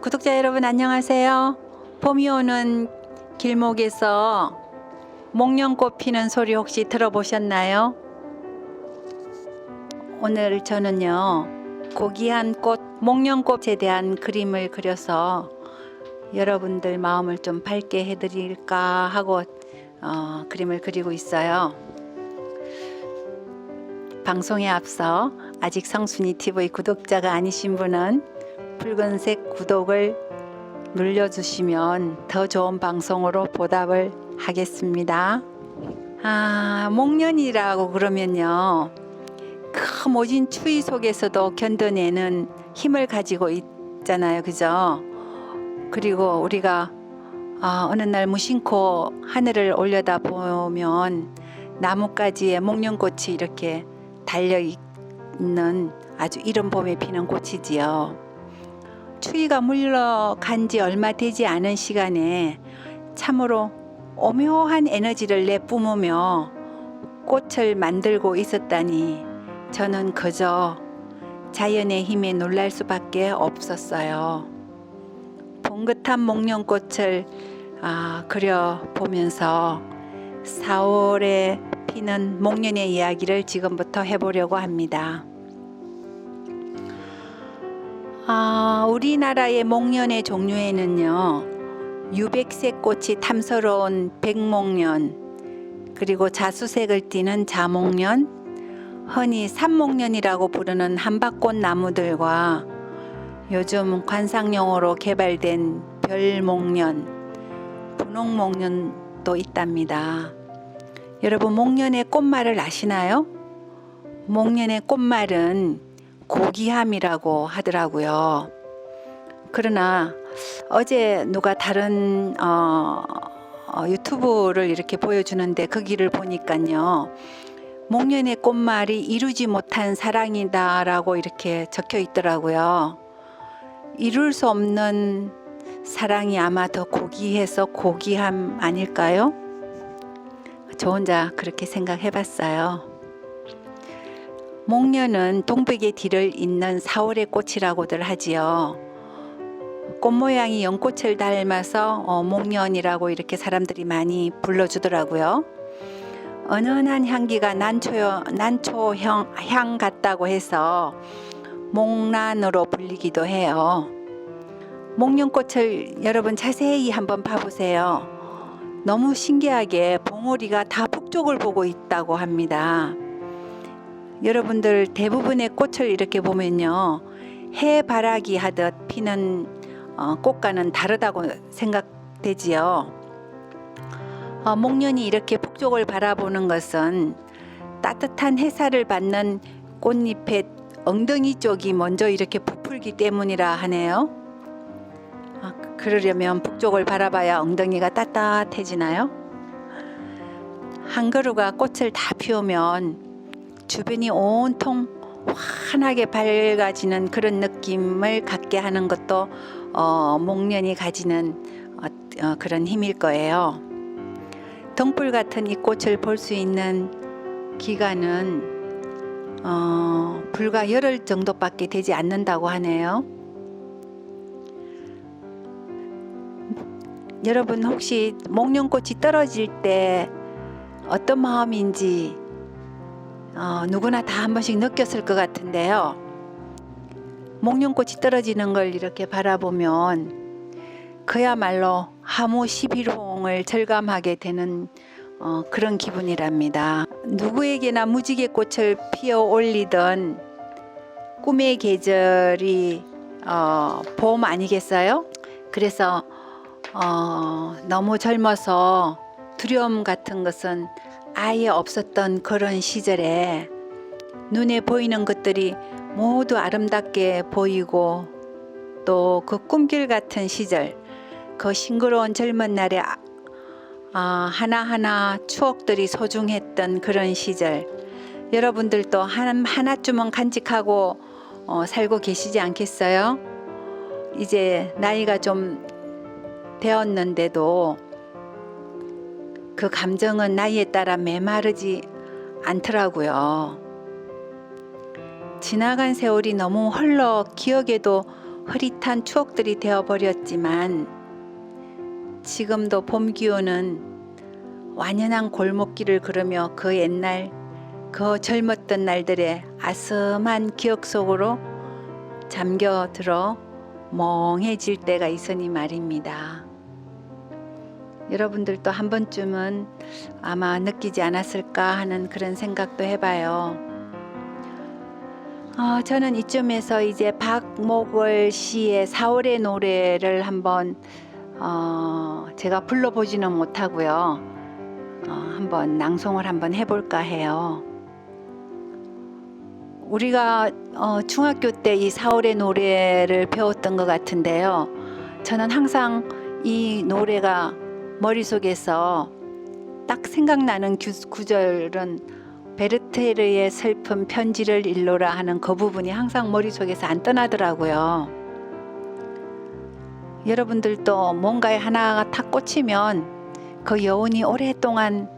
구독자 여러분 안녕하세요. 봄이 오는 길목에서 목련꽃 피는 소리 혹시 들어보셨나요? 오늘 저는요 고귀한 꽃 목련꽃에 대한 그림을 그려서 여러분들 마음을 좀 밝게 해드릴까 하고 어, 그림을 그리고 있어요. 방송에 앞서 아직 성순이 TV 구독자가 아니신 분은 붉은색 구독을 눌러주시면 더 좋은 방송으로 보답을 하겠습니다. 아, 목련이라고 그러면요. 그 모진 추위 속에서도 견뎌내는 힘을 가지고 있잖아요. 그죠? 그리고 우리가 아, 어느 날 무심코 하늘을 올려다 보면 나뭇가지에 목련꽃이 이렇게 달려 있는 아주 이른 봄에 피는 꽃이지요. 추위가 물러간 지 얼마 되지 않은 시간에 참으로 오묘한 에너지를 내뿜으며 꽃을 만들고 있었다니 저는 그저 자연의 힘에 놀랄 수밖에 없었어요. 봉긋한 목련꽃을 아, 그려 보면서 4월에 피는 목련의 이야기를 지금부터 해보려고 합니다. 아, 우리나라의 목련의 종류에는요, 유백색 꽃이 탐스러운 백목련, 그리고 자수색을 띠는 자목련, 흔히 삼목련이라고 부르는 한박꽃 나무들과 요즘 관상용으로 개발된 별목련, 분홍목련도 있답니다. 여러분 목련의 꽃말을 아시나요? 목련의 꽃말은 고귀함이라고 하더라고요. 그러나 어제 누가 다른 어, 어, 유튜브를 이렇게 보여주는데 거기를 보니까요. 목련의 꽃말이 이루지 못한 사랑이다라고 이렇게 적혀 있더라고요. 이룰 수 없는 사랑이 아마 더 고귀해서 고귀함 아닐까요? 저 혼자 그렇게 생각해 봤어요. 목련은 동백의 뒤를 잇는 4월의 꽃이라고들 하지요. 꽃 모양이 연꽃을 닮아서 어, 목련이라고 이렇게 사람들이 많이 불러주더라고요. 은은한 향기가 난초, 난초향 향 같다고 해서 목란으로 불리기도 해요. 목련꽃을 여러분 자세히 한번 봐보세요. 너무 신기하게 봉오리가 다 북쪽을 보고 있다고 합니다. 여러분들 대부분의 꽃을 이렇게 보면요. 해바라기 하듯 피는 어, 꽃과는 다르다고 생각되지요. 어, 목련이 이렇게 북쪽을 바라보는 것은 따뜻한 햇살을 받는 꽃잎의 엉덩이 쪽이 먼저 이렇게 부풀기 때문이라 하네요. 아, 그러려면 북쪽을 바라봐야 엉덩이가 따뜻해지나요? 한 그루가 꽃을 다 피우면 주변이 온통 환하게 밝아지는 그런 느낌을 갖게 하는 것도 어, 목련이 가지는 어, 어, 그런 힘일 거예요. 등불 같은 이 꽃을 볼 수 있는 기간은 어, 불과 열흘 정도밖에 되지 않는다고 하네요. 여러분 혹시 목련꽃이 떨어질 때 어떤 마음인지 어, 누구나 다 한 번씩 느꼈을 것 같은데요. 목련꽃이 떨어지는 걸 이렇게 바라보면 그야말로 11홍을 절감하게 되는 어, 그런 기분이랍니다. 누구에게나 무지개 꽃을 피어 올리던 꿈의 계절이 어, 봄 아니겠어요? 그래서 어, 너무 젊어서 두려움 같은 것은 아예 없었던 그런 시절에 눈에 보이는 것들이 모두 아름답게 보이고 또 그 꿈길 같은 시절 그 싱그러운 젊은 날에 아, 아, 하나하나 추억들이 소중했던 그런 시절 여러분들도 한, 하나쯤은 간직하고 어, 살고 계시지 않겠어요? 이제 나이가 좀 되었는데도 그 감정은 나이에 따라 메마르지 않더라고요. 지나간 세월이 너무 흘러 기억에도 흐릿한 추억들이 되어버렸지만 지금도 봄 기운은 완연한 골목길을 걸으며 그 옛날 그 젊었던 날들의 아슴한 기억 속으로 잠겨 들어 멍해질 때가 있으니 말입니다. 여러분들도 한 번쯤은 아마 느끼지 않았을까 하는 그런 생각도 해봐요. 어, 저는 이쯤에서 이제 박목월 씨의 4월의 노래를 한번 어, 제가 불러보지는 못하고요. 어, 한번 낭송을 한번 해볼까 해요. 우리가 어, 중학교 때이 4월의 노래를 배웠던 것 같은데요. 저는 항상 이 노래가 머릿속에서 딱 생각나는 구- 구절은 베르테르의 슬픈 편지를 일러라 하는 그 부분이 항상 머릿속에서 안 떠나더라고요. 여러분들도 뭔가에 하나가 탁 꽂히면 그 여운이 오랫동안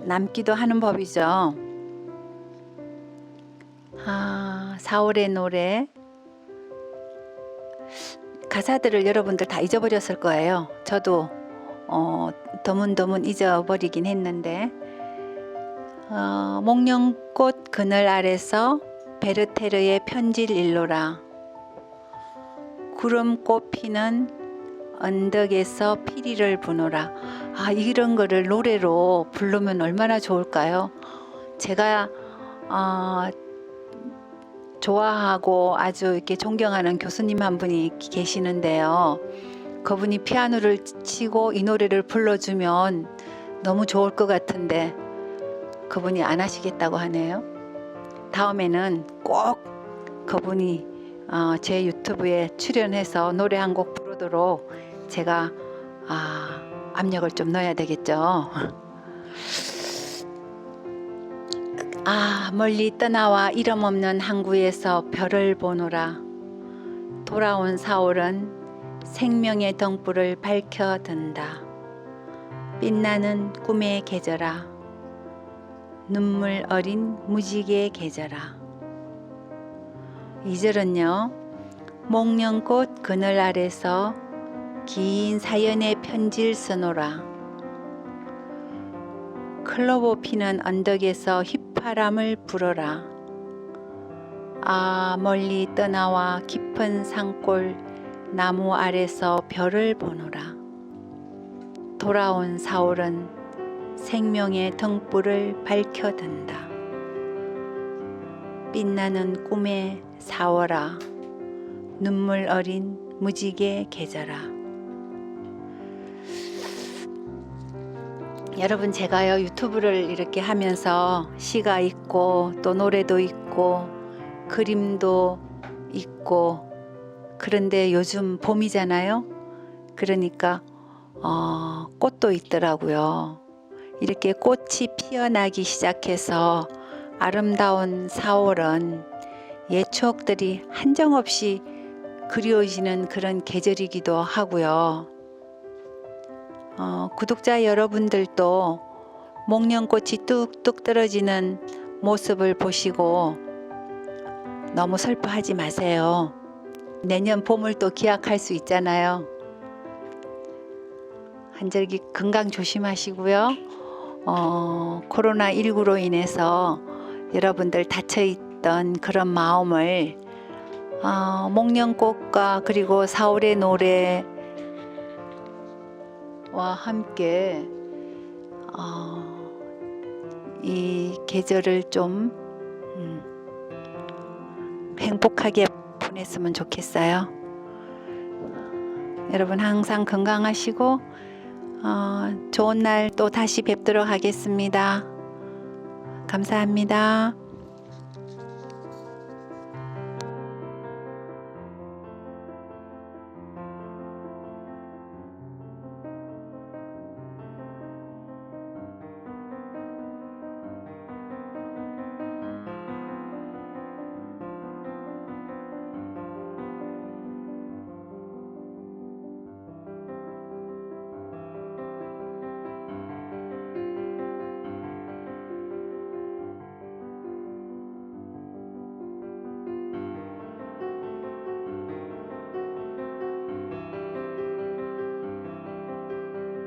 남기도 하는 법이죠. 아, 4월의 노래. 가사들을 여러분들 다 잊어버렸을 거예요. 저도 어, 드문드문 잊어버리긴 했는데 어, 목련꽃 그늘 아래서 베르테르의 편지를 일러라 구름꽃 피는 언덕에서 피리를 부노라 아 이런 거를 노래로 부르면 얼마나 좋을까요? 제가 어, 좋아하고 아주 이렇게 존경하는 교수님 한 분이 계시는데요. 그분이 피아노를 치고 이 노래를 불러주면 너무 좋을 것 같은데 그분이 안 하시겠다고 하네요. 다음에는 꼭 그분이 어, 제 유튜브에 출연해서 노래 한 곡 부르도록 제가 아, 압력을 좀 넣어야 되겠죠. 아 멀리 떠나와 이름 없는 항구에서 별을 보노라 돌아온 사월은 생명의 등불을 밝혀 든다. 빛나는 꿈의 계절아 눈물 어린 무지개의 계절아. 2절은요 목련꽃 그늘 아래서 긴 사연의 편지를 써노라. 클로버 피는 언덕에서 휘파람을 불어라. 아 멀리 떠나와 깊은 산골 나무 아래서 별을 보노라. 돌아온 사월은 생명의 등불을 밝혀든다. 빛나는 꿈의 사월아 눈물 어린 무지개 계절아. 여러분 제가요 유튜브를 이렇게 하면서 시가 있고 또 노래도 있고 그림도 있고 그런데 요즘 봄이잖아요. 그러니까 어, 꽃도 있더라고요. 이렇게 꽃이 피어나기 시작해서 아름다운 4월은 옛 추억들이 한정없이 그리워지는 그런 계절이기도 하고요. 어, 구독자 여러분들도 목련꽃이 뚝뚝 떨어지는 모습을 보시고 너무 슬퍼하지 마세요. 내년 봄을 또 기약할 수 있잖아요. 한절기 건강 조심하시고요. 어, 코로나19로 인해서 여러분들 다쳐있던 그런 마음을 어, 목련꽃과 그리고 사월의 노래 와 함께 어, 이 계절을 좀 음, 행복하게 보냈으면 좋겠어요. 여러분 항상 건강하시고 어, 좋은 날 또 다시 뵙도록 하겠습니다. 감사합니다.